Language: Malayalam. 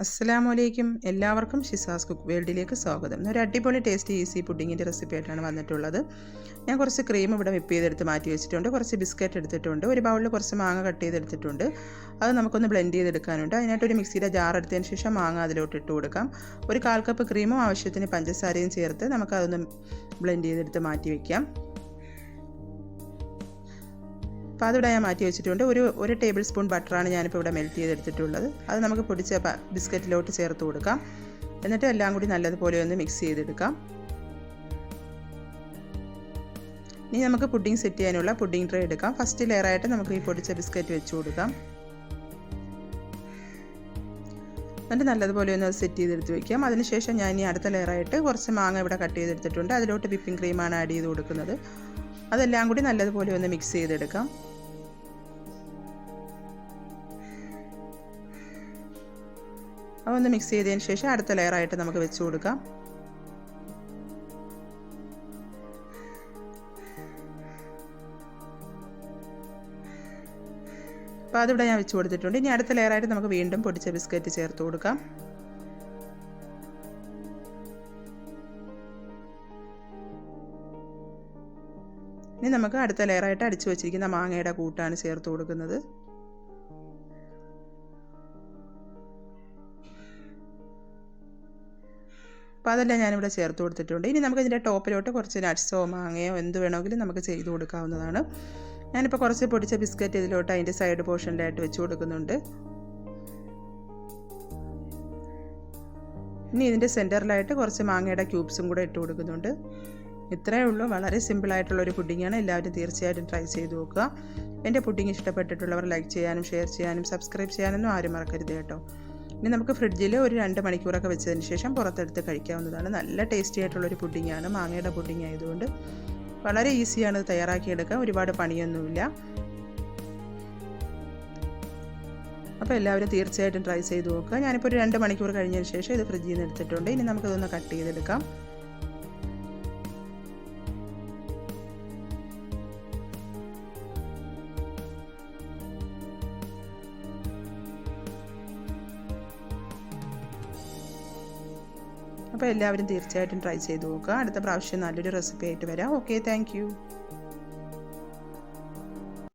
അസ്സലാമു അലൈക്കും എല്ലാവർക്കും ഷിസാസ് കുക്ക് വേൾഡിലേക്ക് സ്വാഗതം. ഒരു അടിപൊളി ടേസ്റ്റ് ഈസി പുഡിങ്ങിന്റെ റെസിപ്പി ആയിട്ടാണ് വന്നിട്ടുള്ളത്. ഞാൻ കുറച്ച് ക്രീം ഇവിടെ വിപ്പ് ചെയ്തെടുത്ത് മാറ്റി വെച്ചിട്ടുണ്ട്. കുറച്ച് ബിസ്ക്കറ്റ് എടുത്തിട്ടുണ്ട്. ഒരു ബൗളിൽ കുറച്ച് മാങ്ങ കട്ട് ചെയ്തെടുത്തിട്ടുണ്ട്. അത് നമുക്കൊന്ന് ബ്ലെൻഡ് ചെയ്തെടുക്കാനുണ്ട്. അതിനായിട്ട് ഒരു മിക്സിയുടെ ജാർ എടുത്തതിന് ശേഷം മാങ്ങ അതിലോട്ട് ഇട്ട് കൊടുക്കാം. ഒരു കാൽ കപ്പ് ക്രീമും ആവശ്യത്തിന് പഞ്ചസാരയും ചേർത്ത് നമുക്കതൊന്ന് ബ്ലെൻഡ് ചെയ്തെടുത്ത് മാറ്റി വയ്ക്കാം അപ്പോൾ അതിവിടെ ഞാൻ മാറ്റി വെച്ചിട്ടുണ്ട്. ഒരു ഒരു ടേബിൾ സ്പൂൺ ബട്ടറാണ് ഞാനിപ്പോൾ ഇവിടെ മെൽറ്റ് ചെയ്തെടുത്തിട്ടുള്ളത്. അത് നമുക്ക് പൊടിച്ച ബിസ്ക്കറ്റിലോട്ട് ചേർത്ത് കൊടുക്കാം. എന്നിട്ട് എല്ലാം കൂടി നല്ലതുപോലെ ഒന്ന് മിക്സ് ചെയ്തെടുക്കാം. ഇനി നമുക്ക് പുഡിംഗ് സെറ്റ് ചെയ്യാനുള്ള പുഡിംഗ് ട്രേ എടുക്കാം. ഫസ്റ്റ് ലെയറായിട്ട് നമുക്ക് ഈ പൊടിച്ച ബിസ്ക്കറ്റ് വെച്ച് കൊടുക്കാം. എന്നിട്ട് നല്ലതുപോലെ ഒന്ന് സെറ്റ് ചെയ്തെടുത്ത് വയ്ക്കാം അതിനുശേഷം ഞാൻ ഇനി അടുത്ത ലെയറായിട്ട് കുറച്ച് മാങ്ങ ഇവിടെ കട്ട് ചെയ്തെടുത്തിട്ടുണ്ട്. അതിലോട്ട് വിപ്പിംഗ് ക്രീമാണ് ആഡ് ചെയ്ത് കൊടുക്കുന്നത്. അതെല്ലാം കൂടി നല്ലതുപോലെ ഒന്ന് മിക്സ് ചെയ്തെടുക്കാം. അതൊന്ന് മിക്സ് ചെയ്തതിന് ശേഷം അടുത്ത ലെയറായിട്ട് നമുക്ക് വെച്ച് കൊടുക്കാം. അപ്പോൾ അതിവിടെ ഞാൻ വെച്ച് കൊടുത്തിട്ടുണ്ട്. ഇനി അടുത്ത ലെയറായിട്ട് നമുക്ക് വീണ്ടും പൊടിച്ച ബിസ്ക്കറ്റ് ചേർത്ത് കൊടുക്കാം. ഇനി നമുക്ക് അടുത്ത ലെയറായിട്ട് അടിച്ചു വെച്ചിരിക്കുന്ന മാങ്ങയുടെ കൂട്ടാണ് ചേർത്ത് കൊടുക്കുന്നത്. അപ്പോൾ അതെല്ലാം ഞാനിവിടെ ചേർത്ത് കൊടുത്തിട്ടുണ്ട്. ഇനി നമുക്ക് ഇതിന്റെ ടോപ്പിലോട്ട് കുറച്ച് നട്ട്സോ മാങ്ങയോ എന്ത് വേണമെങ്കിലും നമുക്ക് ചെയ്ത് കൊടുക്കാവുന്നതാണ്. ഞാനിപ്പോൾ കുറച്ച് പൊടിച്ച ബിസ്ക്കറ്റ് ഇതിലോട്ട് അതിന്റെ സൈഡ് പോർഷനിലായിട്ട് വെച്ച് കൊടുക്കുന്നുണ്ട്. ഇനി ഇതിന്റെ സെന്ററിലായിട്ട് കുറച്ച് മാങ്ങയുടെ ക്യൂബ്സും കൂടെ ഇട്ട് കൊടുക്കുന്നുണ്ട്. ഇത്രയേ ഉള്ളൂ. വളരെ സിമ്പിളായിട്ടുള്ള ഒരു പുഡിങ്ങാണ് എല്ലാവരും തീർച്ചയായിട്ടും ട്രൈ ചെയ്ത് നോക്കുക. എന്റെ പുഡിങ് ഇഷ്ടപ്പെട്ടിട്ടുള്ളവർ ലൈക്ക് ചെയ്യാനും ഷെയർ ചെയ്യാനും സബ്സ്ക്രൈബ് ചെയ്യാനൊന്നും ആരും മറക്കരുത് കേട്ടോ. ഇനി നമുക്ക് ഫ്രിഡ്ജിൽ ഒരു രണ്ട് മണിക്കൂറൊക്കെ വെച്ചതിന് ശേഷം പുറത്തെടുത്ത് കഴിക്കാവുന്നതാണ്. നല്ല ടേസ്റ്റി ആയിട്ടുള്ളൊരു പുഡിങ്ങാണ് മാങ്ങയുടെ പുഡിങ് ആയതുകൊണ്ട് വളരെ ഈസിയാണ് തയ്യാറാക്കിയെടുക്കാൻ. ഒരുപാട് പണിയൊന്നുമില്ല. അപ്പോൾ എല്ലാവരും തീർച്ചയായിട്ടും ട്രൈ ചെയ്ത് നോക്കുക. ഞാനിപ്പോൾ ഒരു രണ്ട് മണിക്കൂർ കഴിഞ്ഞതിന് ശേഷം ഇത് ഫ്രിഡ്ജിൽ നിന്ന് എടുത്തിട്ടുണ്ട്. ഇനി നമുക്കിതൊന്ന് കട്ട് ചെയ്തെടുക്കാം. അപ്പോൾ എല്ലാവരും തീർച്ചയായിട്ടും ട്രൈ ചെയ്ത് നോക്കുക. അടുത്ത പ്രാവശ്യം നല്ലൊരു റെസിപ്പി ആയിട്ട് വരാം. Okay thank